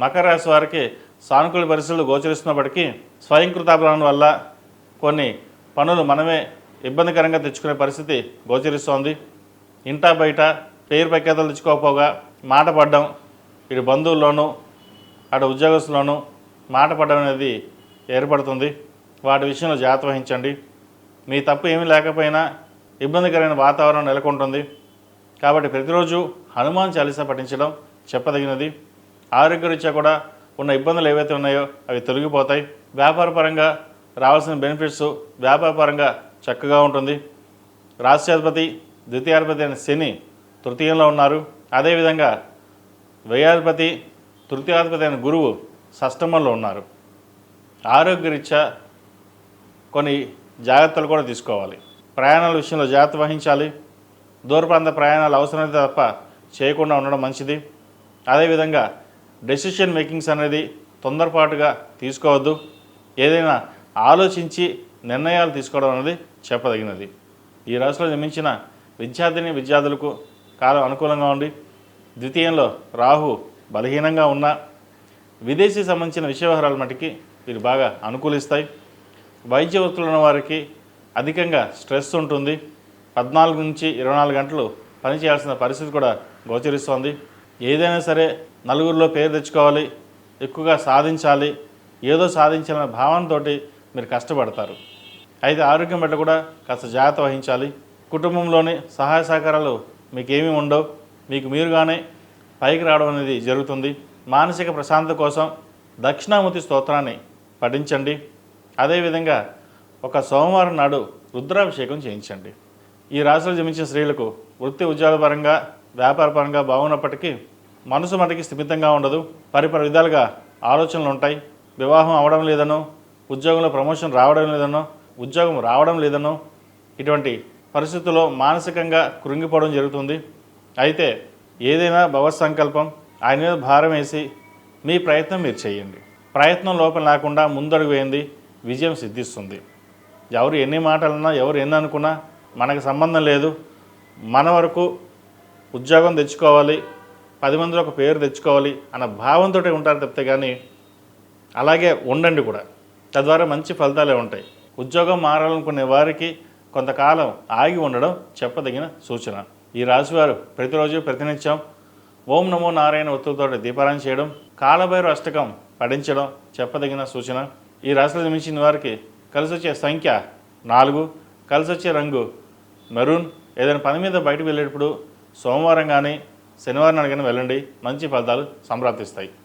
మకర రాశి వారికి సానుకూల పరిస్థితులు గోచరిస్తున్నప్పటికీ స్వయంకృతాభరణం వల్ల కొన్ని పనులు మనమే ఇబ్బందికరంగా తెచ్చుకునే పరిస్థితి గోచరిస్తోంది. ఇంటా బయట పేరు ప్రఖ్యాతలు తెచ్చుకోకపోగా మాట పడ్డం ఇటు బంధువుల్లోనూ అటు ఉద్యోగస్తుల్లోనూ మాట పడడం అనేది ఏర్పడుతుంది. వాటి విషయంలో జాగ్రత్త వహించండి. మీ తప్పు ఏమీ లేకపోయినా ఇబ్బందికరమైన వాతావరణం నెలకొంటుంది. కాబట్టి ప్రతిరోజు హనుమాన్ చాలీసా పఠించడం చెప్పదగినది. ఆరోగ్యరీత్యా కూడా ఉన్న ఇబ్బందులు ఏవైతే ఉన్నాయో అవి తొలగిపోతాయి. వ్యాపారపరంగా రావాల్సిన బెనిఫిట్స్ వ్యాపారపరంగా చక్కగా ఉంటుంది. రాష్ట్రాధిపతి ద్వితీయాధిపతి అయిన శని తృతీయంలో ఉన్నారు. అదేవిధంగా వ్యయాధిపతి తృతీయాధిపతి అయిన గురువు షష్టమంలో ఉన్నారు. ఆరోగ్యరీత్యా కొన్ని జాగ్రత్తలు కూడా తీసుకోవాలి. ప్రయాణాల విషయంలో జాగ్రత్త వహించాలి. దూరప్రాంత ప్రయాణాలు అవసరమైతే తప్ప చేయకుండా ఉండడం మంచిది. అదేవిధంగా డెసిషన్ మేకింగ్స్ అనేది తొందరపాటుగా తీసుకోవద్దు. ఏదైనా ఆలోచించి నిర్ణయాలు తీసుకోవడం అనేది చెప్పదగినది. ఈ రాశిలో జన్మించిన విద్యార్థిని విద్యార్థులకు కాలం అనుకూలంగా ఉండి ద్వితీయంలో రాహు బలహీనంగా ఉన్న విదేశీ సంబంధించిన విషయ వ్యవహారాల మటుకి వీరు బాగా అనుకూలిస్తాయి. వైద్య వృత్తులు ఉన్న వారికి అధికంగా స్ట్రెస్ ఉంటుంది. పద్నాలుగు నుంచి ఇరవై నాలుగు గంటలు పనిచేయాల్సిన పరిస్థితి కూడా గోచరిస్తోంది. ఏదైనా సరే నలుగురిలో పేరు తెచ్చుకోవాలి ఎక్కువగా సాధించాలి ఏదో సాధించాలనే భావనతో మీరు కష్టపడతారు. అయితే ఆరోగ్యం పట్ల కూడా కాస్త జాగ్రత్త వహించాలి. కుటుంబంలోని సహాయ సహకారాలు మీకు ఉండవు. మీకు మీరుగానే పైకి రావడం అనేది జరుగుతుంది. మానసిక ప్రశాంతత కోసం దక్షిణామూర్తి స్తోత్రాన్ని పఠించండి. అదేవిధంగా ఒక సోమవారం నాడు రుద్రాభిషేకం చేయించండి. ఈ రాశులు జమించిన స్త్రీలకు వృత్తి ఉద్యోగపరంగా వ్యాపారపరంగా బాగున్నప్పటికీ మనసు మనకి స్థిమితంగా ఉండదు. పరిపర విధాలుగా ఆలోచనలు ఉంటాయి. వివాహం అవడం లేదనో ఉద్యోగంలో ప్రమోషన్ రావడం లేదనో ఉద్యోగం రావడం లేదనో ఇటువంటి పరిస్థితుల్లో మానసికంగా కృంగిపోవడం జరుగుతుంది. అయితే ఏదైనా భవ సంకల్పం ఆయన మీద భారం వేసి మీ ప్రయత్నం మీరు చేయండి. ప్రయత్నం లోపం లేకుండా ముందడుగు వేయండి. విజయం సిద్ధిస్తుంది. ఎవరు ఎన్ని మాటలన్నా ఎవరు ఎన్ని అనుకున్నా మనకు సంబంధం లేదు. మన వరకు ఉద్యోగం తెచ్చుకోవాలి. పది మందిలో ఒక పేరు తెచ్చుకోవాలి అన్న భావంతో ఉంటారు తప్పితే కానీ అలాగే ఉండండి కూడా. తద్వారా మంచి ఫలితాలే ఉంటాయి. ఉద్యోగం మారాలనుకునే వారికి కొంతకాలం ఆగి ఉండడం చెప్పదగిన సూచన. ఈ రాశివారు ప్రతిరోజు ప్రతినిత్యం ఓం నమో నారాయణ ఒత్తులతో దీపారాయణ చేయడం కాలభైరు అష్టకం పఠించడం చెప్పదగిన సూచన. ఈ రాశిలో జన్మించిన వారికి కలిసి వచ్చే సంఖ్య నాలుగు కలిసి వచ్చే రంగు మెరూన్. ఏదైనా పని మీద బయటకు వెళ్ళేటప్పుడు సోమవారం కానీ శనివారం నాడు కానీ వెళ్ళండి. మంచి ఫలితాలు సంప్రాప్తిస్తాయి.